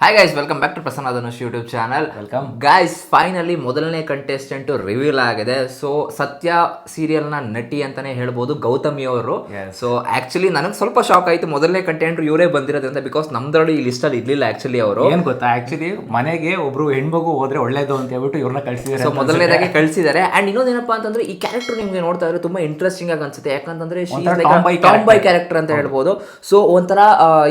Hi guys welcome back to Prasanna Dhanush YouTube channel welcome guys finally ಮೊದಲನೇ contestant reveal ಆಗಿದೆ. So Satya ಸೀರಿಯಲ್ನ ನಟಿ ಅಂತಾನೆ ಹೇಳ್ಬೋದು ಗೌತಮಿ ಅವರು. ಸೊ ಆಕ್ಚುಲಿ ನನಗೆ ಸ್ವಲ್ಪ ಶಾಕ್ ಆಯಿತು. ಮೊದಲನೇ ಕಂಟೆಂಟ್ ಇವರೇ ಬಂದಿರೋದ್ರಿಂದ ಬಿಕಾಸ್ ನಮ್ದ್ರಲ್ಲಿ ಈ ಲಿಸ್ಟಲ್ಲಿ ಇರಲಿಲ್ಲ ಆಕ್ಚುಲಿ ಅವರು. ಏನು ಗೊತ್ತಾ? ಆಕ್ಚುಲಿ ಮನೆಗೆ ಒಬ್ರು ಹೆಣ್ಮಗು ಹೋದ್ರೆ ಒಳ್ಳೇದು ಅಂತ ಹೇಳ್ಬಿಟ್ಟು ಇವ್ರನ್ನ ಸೊ ಕಳ್ಸಿದಾರೆ ಮೊದಲನೇದಾಗಿ ಕಳಿಸಿದ್ದಾರೆ. ಅಂಡ್ ಇನ್ನೊಂದೇನಪ್ಪ ಅಂತಂದ್ರೆ ಈ ಕ್ಯಾರೆಕ್ಟರ್ ನಿಮಗೆ ನೋಡ್ತಾ ಇದ್ರೆ ತುಂಬಾ ಇಂಟ್ರೆಸ್ಟಿಂಗ್ ಆಗಿ ಅನ್ಸುತ್ತೆ. ಯಾಕಂತಂದ್ರೆ ಕ್ಯಾರೆಕ್ಟರ್ ಅಂತ ಹೇಳ್ಬೋದು. ಸೊ ಒಂಥರ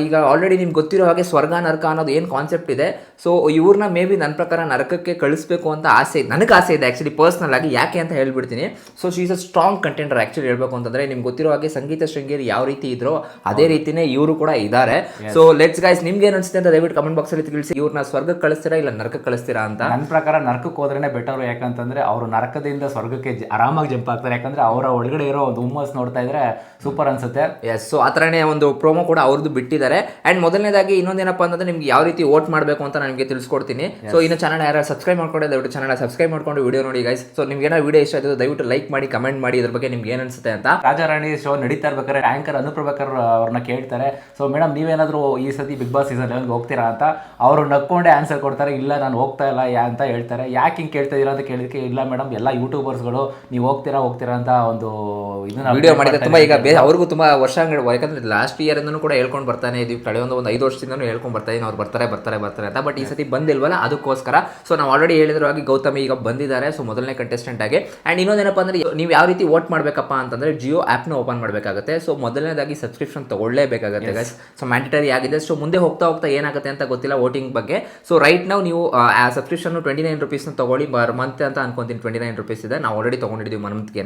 ಈಗ ಆಲ್ರೆಡಿ ನಿಮ್ಗೆ ಗೊತ್ತಿರೋ ಹಾಗೆ ಸ್ವರ್ಗ ನರ್ಕ ಅನ್ನೋದು ಏನು ಕಾನ್ಸೆಪ್ಟ್ ಇದೆ. ಸೊ ಇವ್ರನ್ನ ಮೇ ಬಿ ನನ್ನ ಪ್ರಕಾರ ನರಕಕ್ಕೆ ಕಳಿಸ್ಬೇಕು ಅಂತ ಆಸೆ ಇದೆ ನನಗೆ ಆಸೆ ಇದೆ ಆ್ಯಕ್ಚುಲಿ ಪರ್ಸ್ನಲ್ ಆಗಿ ಯಾಕೆ ಅಂತ ಹೇಳ್ಬಿಡ್ತೀನಿ. So she's a strong contender actually ಹೇಳ್ಬೇಕು ಅಂತಂದ್ರೆ ನಿಮ್ಗೆ ಗೊತ್ತಿರೋ ಹಾಗೆ ಸಂಗೀತ ಶೃಂಗೇರಿ ಯಾವ ರೀತಿ ಇದ್ರೋ ಅದೇ ರೀತಿನೇ ಇವರು ಕೂಡ ಇದ್ದಾರೆ. ಸೊ ಲೆಟ್ಸ್ ಗೈಸ್ ನಿಮ್ಗೆ ಏನು ಅನ್ಸುತ್ತೆ ಅಂತ ದಯವಿಟ್ಟು ಕಮೆಂಟ್ ಬಾಕ್ಸ್ ಅಲ್ಲಿ ತಿಳಿಸಿ. ಇವ್ರನ್ನ ಸ್ವರ್ಗಕ್ಕೆ ಕಳಿಸ್ತೀರಾ ಇಲ್ಲ ನರಕಕ್ಕೆ ಕಳಿಸ್ತೀರಾ ಅಂತ? ನನ್ನ ಪ್ರಕಾರ ನರಕಕ್ಕೆ ಹೋದ್ರೆ ಬೆಟರ್ ಯಾಕಂತಂದ್ರೆ ಅವರು ನರಕದಿಂದ ಸ್ವರ್ಗಕ್ಕೆ ಆರಾಮಾಗಿ ಜಂಪ್ ಆಗ್ತಾರೆ. ಯಾಕಂದ್ರೆ ಅವರ ಒಳಗಡೆ ಇರೋ ಒಂದು ಹುಮ್ಮಸ್ ನೋಡ್ತಾ ಇದ್ರೆ ಸೂಪರ್ ಅನ್ಸುತ್ತೆ. ಎಸ್ ಸೊ ಆ ಥರನೇ ಒಂದು ಪ್ರೋಮೋ ಕೂಡ ಅವ್ರದ್ದು ಬಿಟ್ಟಿದ್ದಾರೆ. ಆ್ಯಂಡ್ ಮೊದಲನೇದಾಗಿ ಇನ್ನೊಂದೇನಪ್ಪ ಅಂತಂದ್ರೆ ನಿಮ್ಗೆ ಯಾವ ರೀತಿ ವೋಟ್ ಮಾಡಬೇಕು ಅಂತ ನಾನು ನಿಮಗೆ ತಿಳಿಸ್ಕೊಡ್ತೀನಿ. ಸೊ ಇನ್ನು ಚಾನಲ್ ಯಾರು ಸಬ್ಸ್ಕ್ರೈಬ್ ಮಾಡ್ಕೊಂಡು ದಯವಿಟ್ಟು ಚಾನಲ್ ಸಬ್ಸ್ಕ್ರೈಬ್ ಮಾಡ್ಕೊಂಡು ವಿಡಿಯೋ ನೋಡಿ ಗೈಸ್ ಸೊ ನಿಮ್ಗೆ ಏನೋ ವಿಡಿಯೋ ಇಷ್ಟ ಆಯ್ತು ದಯವಿಟ್ಟು ಲೈಕ್ ಮಾಡಿ ಕಮೆಂಟ್ ಮಾಡಿ ಇದ್ರ ಬಗ್ಗೆ ನಿಮ್ಗೆ ಏನು ಅನ್ಸುತ್ತೆ ಅಂತ. ರಾಜಾರಾಣಿ ಶೋ ನಡೀತಾ ಇರ್ಬೇಕಾದ್ರೆ ಆಂಕರ್ ಅನುಪ್ರಭಾಕರ್ ಅವ್ರನ್ನ ಕೇಳ್ತಾರೆ. ಸೊ ಮೇಡಮ್ ನೀವೇನಾದ್ರೂ ಈ ಸತಿ ಬಿಗ್ ಬಾಸ್ ಸೀಸನ್ ಲೆವೆನ್ಗೆ ಹೋಗ್ತೀರಾ ಅಂತ ಅವರು ನಕ್ಕೊಂಡೆ ಆನ್ಸರ್ ಕೊಡ್ತಾರೆ ಇಲ್ಲ ನಾನು ಹೋಗ್ತಾ ಇಲ್ಲ ಯಾ ಅಂತ ಹೇಳ್ತಾರೆ. ಯಾಕೆ ಹಿಂಗೆ ಕೇಳ್ತಾ ಇದೀರಾ ಅಂತ ಕೇಳಿದಕ್ಕೆ ಇಲ್ಲ ಮೇಡಮ್ ಎಲ್ಲ ಯೂಟ್ಯೂಬರ್ಸ್ಗಳು ನೀವು ಹೋಗ್ತೀರಾ ಹೋಗ್ತೀರಾ ಅಂತ ಒಂದು ಇದನ್ನ ವಿಡಿಯೋ ಮಾಡಿದ್ರೆ ತುಂಬಾ ಈಗ ಬೇ ಅವ್ರಿಗೂ ತುಂಬಾ ವರ್ಷ ಯಾಕಂದ್ರೆ ಲಾಸ್ಟ್ ಇಯರ್ ಇಂದನೂ ಕೂಡ ಹೇಳ್ಕೊಂಡು ಬರ್ತಾನೆ ಇದೀವಿ. ಕಳೆದ ಒಂದು ಒಂದು ಐದು ವರ್ಷದಿಂದನೂ ಹೇಳ್ಕೊಂಡು ಬರ್ತಾ ಇದ್ದೀನಿ ಅವ್ರು ಬರ್ತಾರೆ ಬರ್ತಾರೆ ಬರ್ತಾರೆ ಅಂತ. ಬಟ್ ಈ ಸತಿ ಬಂದಿಲ್ವಲ್ಲ ಅದಕ್ಕೋಸ್ಕರ. ಸೊ ನಾವು ಆಲ್ರೆಡಿ ಹೇಳಿದ್ರು ಹಾಗೆ ಗೌತಮಿ ಈಗ ಬಂದಿದ್ದಾರೆ. ಸೊ ಮೊದಲನೇ ಕಂಟೆಸ್ಟೆಂಟ್ ಆಗಿ. ಅಂಡ್ ಇನ್ನೊಂದೇನಪ್ಪ ಅಂದರೆ ನೀವು ಯಾವ ರೀತಿ ವೋಟ್ ಮಾಡಬೇಕಪ್ಪ ಅಂತಂದರೆ ಜಿಯೋ ಆ್ಯಪ್ನ ಓಪನ್ ಮಾಡಬೇಕಾಗುತ್ತೆ. ಸೊ ಮೊದಲನೇದಾಗಿ ಸಬ್ಸ್ಕ್ರಿಪ್ಷನ್ ತೊಗೊಳ್ಳೇಬೇಕಾಗುತ್ತೆ ಗೈಸ್ ಸೊ ಮ್ಯಾಂಡೇಟರಿ ಆಗಿದೆ. ಸೊ ಮುಂದೆ ಹೋಗ್ತಾ ಹೋಗ್ತಾ ಏನಾಗುತ್ತೆ ಅಂತ ಗೊತ್ತಿಲ್ಲ ವೋಟಿಂಗ್ ಬಗ್ಗೆ. ಸೊ ರೈಟ್ ನಾವು ನೀವು ಆ ಸಬ್ಸ್ಕ್ರಿಪ್ಷನ್ ಟ್ವೆಂಟಿ ನೈನ್ ರುಪೀಸ್ನ ತೊಗೊಳ್ಳಿ. ಬರ್ ಮಂತ್ ಅಂತ ಅನ್ಕೊಂತೀನಿ. ಟ್ವೆಂಟಿ ನೈನ್ ರುಪೀಸ್ ಇದೆ. ನಾವು ಆಲ್ರೆಡಿ ತೊಗೊಂಡಿದ್ದೀವಿ ಮಂತ್ಗೆ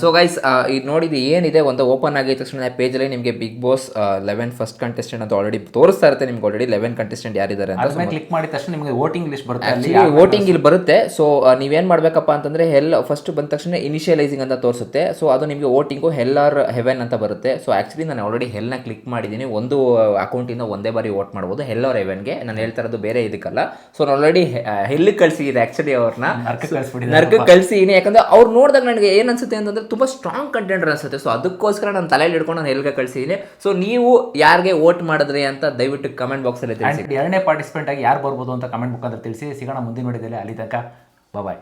ಸೊ ಗೈಸ್ ಇದು ನೋಡಿದ್ದು ಏನಿದೆ? ಒಂದು ಓಪನ್ ಆಗಿದ ತಕ್ಷಣ ಪೇಜಲ್ಲಿ ನಿಮಗೆ big boss eleven first contestant ಅಂತ ಆಲ್ರೆಡಿ ತೋರಿಸ್ತಾ ಇರುತ್ತೆ. ನಿಮ್ಗೆ ಆಲ್ರೆಡಿ ಲೆವೆನ್ ಕಂಟೆಸ್ಟೆಂಟ್ ಯಾರಿದ್ದಾರೆ ಅಂತ ಕ್ಲಿಕ್ ಮಾಡಿದ ತಕ್ಷಣ ನಿಮಗೆ ವೋಟಿಂಗ್ ಲಿಸ್ಟ್ ಬರುತ್ತೆ ವೋಟಿಂಗ್ ಇಲ್ಲಿ ಬರುತ್ತೆ. ಸೊ ನೀವೇನು ಮಾಡಬೇಕಪ್ಪ ಅಂತಂದ್ರೆ ಹೆಲ್ ಫಸ್ಟ್ ಬಂದ ತಕ್ಷಣ ಇನಿಷಿಯಲೈಸಿಂಗ್ ಅಂತ ತೋರಿಸುತ್ತೆ. ಸೊ ಅದು ನಿಮಗೆ ವೋಟಿಂಗು ಹೆಲ್ ಆರ್ ಹೆವೆನ್ ಅಂತ ಬರುತ್ತೆ. ಸೊ ಆಕ್ಚುಲಿ ನಾನು ಆಲ್ರೆಡಿ ಹೆಲ್ನ ಕ್ಲಿಕ್ ಮಾಡಿದ್ದೀನಿ. ಒಂದು ಅಕೌಂಟಿಂದ ಒಂದೇ ಬಾರಿ ವೋಟ್ ಮಾಡ್ಬೋದು. ಹೆಲ್ ಆರ್ ಹೆವೆನ್ಗೆ ನಾನು ಹೇಳ್ತಾ ಇರೋದು ಬೇರೆ ಇದಕ್ಕಲ್ಲ. ಸೊ ನಾನು ಆಲ್ರೆಡಿ ಹೆಲ್ಲಿಗೆ ಕಳಿಸಿದೆ ಆಕ್ಚುಲಿ ಅವ್ರನ್ನ. ನರಕ ಕಳಿಸ್ಬಿಟ್ಟಿದ್ದಾರೆ ನರ್ಕ ಕಳಿಸಿದ್ದೀನಿ ಯಾಕಂದ್ರೆ ಅವ್ರು ನೋಡಿದಾಗ ನನಗೆ ಏನು ಅನ್ಸುತ್ತೆ ಅಂತಂದ್ರೆ ತುಂಬಾ ಸ್ಟ್ರಾಂಗ್ ಕಂಟೆಂಟ್ ಅನ್ಸುತ್ತೆ. ಸೊ ಅದಕ್ಕೋಸ್ಕರ ನಾನು ತಲೆಯಲ್ಲಿ ಹಿಡ್ಕೊಂಡು ನಾನು ಹೆಲ್ಗೆ ಕಳಿಸಿದ್ದೀನಿ ಸೊ ನೀವು ಯಾರಿಗೆ ವೋಟ್ ಮಾಡಿದ್ರಿ ಅಂತ ದಯವಿಟ್ಟು ಕಮೆಂಟ್ ಬಾಕ್ಸಲ್ಲಿ ತಿಳಿಸಿ. ಎರಡನೇ ಪಾರ್ಟಿಸಿಪೆಂಟ್ ಆಗಿ ಯಾರು ಬರ್ಬೋದು ಅಂತ ಕಮೆಂಟ್ ಮುಖಾಂತರ ತಿಳಿಸಿ. ಸಿಗೋಣ ಮುಂದಿನ ವಿಡಿಯೋದಲ್ಲಿ ಅಲ್ಲಿ ತನಕ ಬಾಯ್